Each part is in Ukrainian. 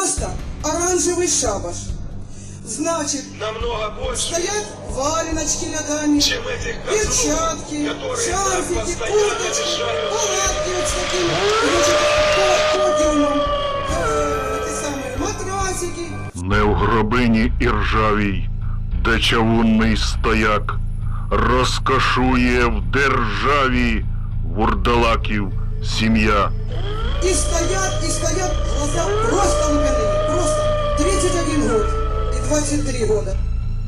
просто оранжевый шабаш. Значит, намного больше, стоят валеночки ногами, чем этих козлов, перчатки, которые нам шарфики, постоянно курточки, мешают палатки вот с таким, значит, по- подиумом, э, эти самые матрасики, Не в гробині і ржавій, де чавунний стояк, розкошує в державі вурдалаків сім'я. и стоят, и стоят, 23 года.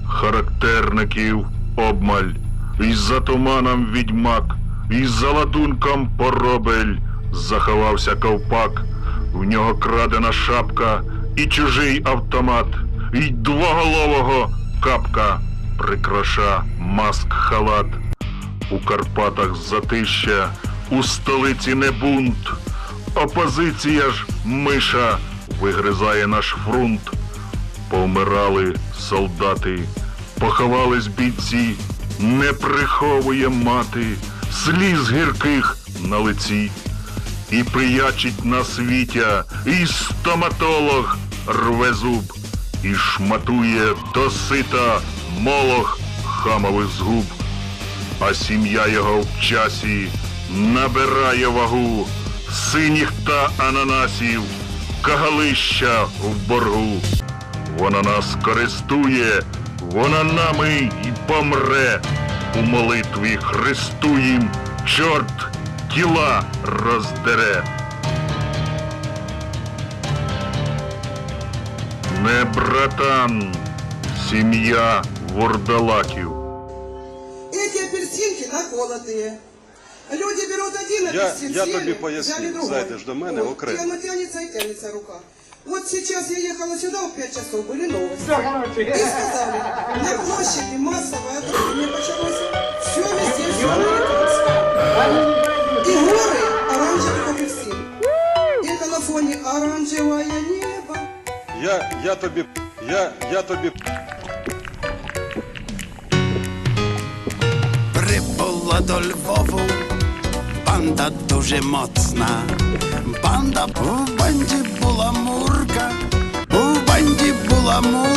характерників обмаль, із за туманом відьмак, із за ладунком поробель, заховався ковпак, в нього крадена шапка і чужий автомат, і двоголового капка прикраша маск халат. У Карпатах затища, у столиці не бунт. Опозиція ж миша вигризає наш фрунт. Повмирали солдати, поховались бійці, не приховує мати сліз гірких на лиці. І приячить на світя, і стоматолог рве зуб, і шматує до сита молох хамових згуб, а сім'я його в часі набирає вагу синіх та ананасів, кагалища в боргу. Вона нас користує, вона нами й помре. У молитві Христу їм чорт тіла роздере. Не братан, сім'я вурдалаків. Эти апельсинки наколотые. Люди берут один Я- апельсин, я съели, тобі поясню. взяли другой. Зайдеш до мене Вот. окремо. И оно тянется и тянется рука. Вот сейчас я ехала сюда в 5 часов, были новости. И сказали, на площади массовое отравление почалось. Все везде, все американское. И горы оранжевых апельсин. Это на фоне оранжевое небо. Я, я тобі, я, я тобі Прибула до Львову, банда дуже моцна. Банда в банді була мурка, amor.